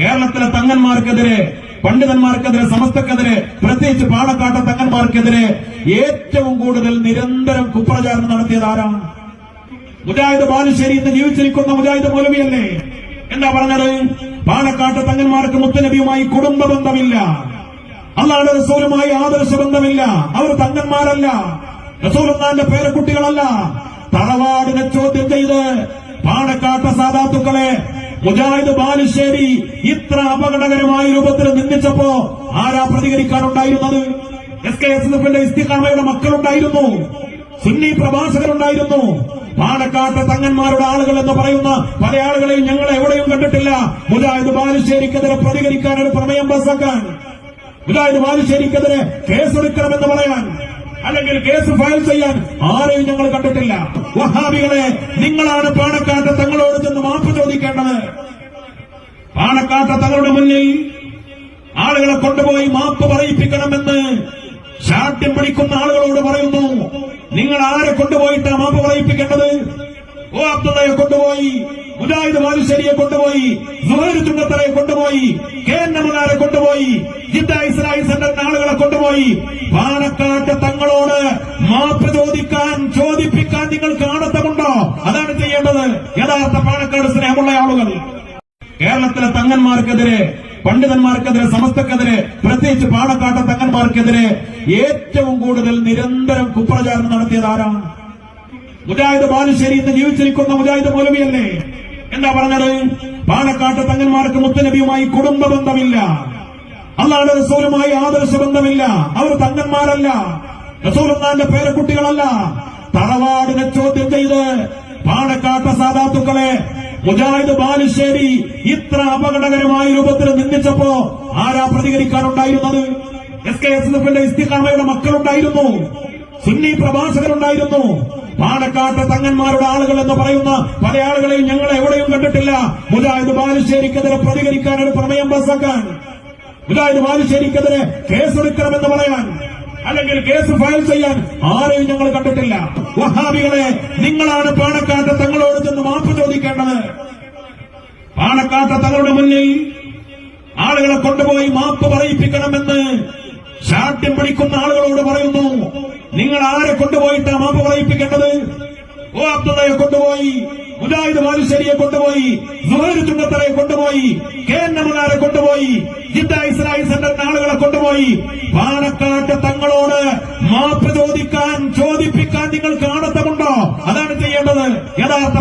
കേരളത്തിലെ തങ്ങന്മാർക്കെതിരെ പണ്ഡിതന്മാർക്കെതിരെ സമസ്തക്കെതിരെ പ്രത്യേകിച്ച് പാണക്കാട്ടെ തങ്ങന്മാർക്കെതിരെ ഏറ്റവും കൂടുതൽ നിരന്തരം കുപ്രചാരണം നടത്തിയത് ആരാണ്? മുജാഹിദ് ബാലുശ്ശേരി ഇന്ന് ജീവിച്ചിരിക്കുന്ന മുജാഹിദ് മൗലവിയല്ലേ? എന്താ പറഞ്ഞത്? പാണക്കാട്ട് തങ്ങന്മാർക്ക് മുത്തനബിയുമായി കുടുംബ ബന്ധമില്ല. അല്ലാതെ റസൂലുമായി ആദർശ ബന്ധമില്ല. അവർ തങ്ങന്മാരല്ല. റസൂലുള്ളാന്റെ പേരക്കുട്ടികളല്ല. തറവാടിനെ ചോദ്യം ചെയ്ത് പാണക്കാട്ട സാധാത്തുക്കളെ മുജാഹിദ് ബാലുശ്ശേരി ഇത്ര അപകടകരമായ രൂപത്തിൽ നിന്ദിച്ചപ്പോ ആരാ പ്രതികരിക്കാനുണ്ടായിരുന്നത്? എസ് കെ എസ് എഫിന്റെ ഇസ്തിഖാമയുടെ മക്കളുണ്ടായിരുന്നു. സുന്നി പ്രഭാഷകരുണ്ടായിരുന്നു. പാണക്കാട്ട് തങ്ങന്മാരുടെ ആളുകൾ എന്ന് പറയുന്ന പല ആളുകളെയും ഞങ്ങൾ എവിടെയും കണ്ടിട്ടില്ല. മുജാഹിദ് ബാലുശ്ശേരിക്കെതിരെ പ്രതികരിക്കാൻ ഒരു പ്രമേയം പാസാക്കാൻ. മുജാഹിദ് ബാലുശ്ശേരിക്കെതിരെ കേസെടുക്കണമെന്ന് പറയാൻ അല്ലെങ്കിൽ കേസ് ഫയൽ ചെയ്യാൻ ആരെയും ഞങ്ങൾ കണ്ടിട്ടില്ല. വഹാബികളെ നിങ്ങളാണ് പാണക്കാട്ട് മാപ്പ് പാണക്കാട്ട തങ്ങളുടെ മുന്നിൽ ആളുകളെ കൊണ്ടുപോയി മാപ്പ് പറയിപ്പിക്കണമെന്ന് ശാഠ്യം പിടിക്കുന്ന ആളുകളോട് പറയുന്നു. നിങ്ങൾ ആരെ കൊണ്ടുപോയിട്ടാണ് മാപ്പ് പറയിപ്പിക്കേണ്ടത്? ഓ അബ്ദുള്ളയെ കൊണ്ടുപോയി മുജാഹിദ് മാലുശ്ശേരിയെ കൊണ്ടുപോയി സുഹൈർ തുണ്ടത്തറയെ കൊണ്ടുപോയി കെ എൻ എമ്മുകാരെ കൊണ്ടുപോയി ജിദ്ദ ഇസ്രായേൽ സെന്ററിന്റെ ആളുകളെ കൊണ്ടുപോയി. പാലക്കാട്ട് തങ്ങളോട് മാപ്പ് ചോദിക്കാൻ ചോദിപ്പിക്കാൻ നിങ്ങൾക്ക് ആണത്തമുണ്ടോ അതാണ് ചെയ്യേണ്ടത്. യഥാർത്ഥ പാലക്കാട് സ്നേഹമുള്ള ആളുകൾ കേരളത്തിലെ തങ്ങന്മാർക്കെതിരെ പണ്ഡിതന്മാർക്കെതിരെ സമസ്തക്കെതിരെ പ്രത്യേകിച്ച് പാണക്കാട്ട തങ്ങന്മാർക്കെതിരെ ഏറ്റവും കൂടുതൽ നിരന്തരം കുപ്രചാരണം നടത്തിയത് ആരാണ്? മുജാഹിദ് ബാലുശ്ശേരി ഇന്ന് ജീവിച്ചിരിക്കുന്ന മുജാഹിദ് മൗലവിയല്ലേ? എന്താ പറഞ്ഞത്? പാണക്കാട്ട് തങ്ങന്മാർക്ക് മുത്തനബിയുമായി കുടുംബ ബന്ധമില്ല. അല്ലാതെ റസൂലുമായി ആദർശ ബന്ധമില്ല. അവർ തങ്ങന്മാരല്ല. റസൂലുള്ളാന്റെ പേരക്കുട്ടികളല്ല. തറവാടിനെ ചോദ്യം ചെയ്ത് പാണക്കാട്ട സാധാത്തുക്കളെ മുജാഹിദ് ബാലുശ്ശേരി ഇത്ര അപകടകരമായ രൂപത്തിൽ നിന്ദിച്ചപ്പോ ആരാ പ്രതികരിക്കാനുണ്ടായിരുന്നത്? എസ് കെ എസ് എഫിന്റെ ഇസ്തിഖാമയുടെ മക്കളുണ്ടായിരുന്നു. സുന്നി പ്രഭാഷകരുണ്ടായിരുന്നു. പാണക്കാട്ട് തങ്ങന്മാരുടെ ആളുകൾ എന്ന് പറയുന്ന പല ആളുകളെയും ഞങ്ങൾ എവിടെയും കണ്ടിട്ടില്ല. മുജാഹിദ് ബാലുശ്ശേരിക്കെതിരെ പ്രതികരിക്കാൻ ഒരു പ്രമേയം പാസാക്കാൻ. മുജാഹിദ് ബാലുശ്ശേരിക്കെതിരെ കേസെടുക്കണമെന്ന് പറയാൻ. അല്ലെങ്കിൽ കേസ് ഫയൽ ചെയ്യാൻ ആരെയും ഞങ്ങൾ കണ്ടിട്ടില്ല. വഹാബികളെ നിങ്ങളാണ് പാണക്കാട്ട് തങ്ങളോട് ചെന്ന് മാപ്പ് ചോദിക്കേണ്ടത് പാണക്കാട്ട് തങ്ങളുടെ മുന്നിൽ ആളുകളെ കൊണ്ടുപോയി മാപ്പ് പറയിപ്പിക്കണമെന്ന് ചാട്ടം പിടിക്കുന്ന ആളുകളോട് പറയുന്നു. നിങ്ങൾ ആരെ കൊണ്ടുപോയിട്ടാ മാപ്പ് പറയിപ്പിക്കേണ്ടത്? ഓ അബ്ദുള്ളയെ കൊണ്ടുപോയി മുജാഹിദ് മാലുശ്ശേരിയെ കൊണ്ടുപോയി സുഹൈർ ചുണ്ടത്തറയെ കൊണ്ടുപോയി കെ എൻ എമ്മുകാരെ കൊണ്ടുപോയി ജിദ്ദ ഇസ്രായേൽ സെന്ററിന്റെ ആളുകളെ കൊണ്ടുപോയി. പാലക്കാട്ട് തങ്ങളോട് മാപ്പ് ചോദിക്കാൻ ചോദിപ്പിക്കാൻ നിങ്ങൾക്ക് ആണത്തമുണ്ടോ അതാണ് ചെയ്യേണ്ടത്. യഥാർത്ഥ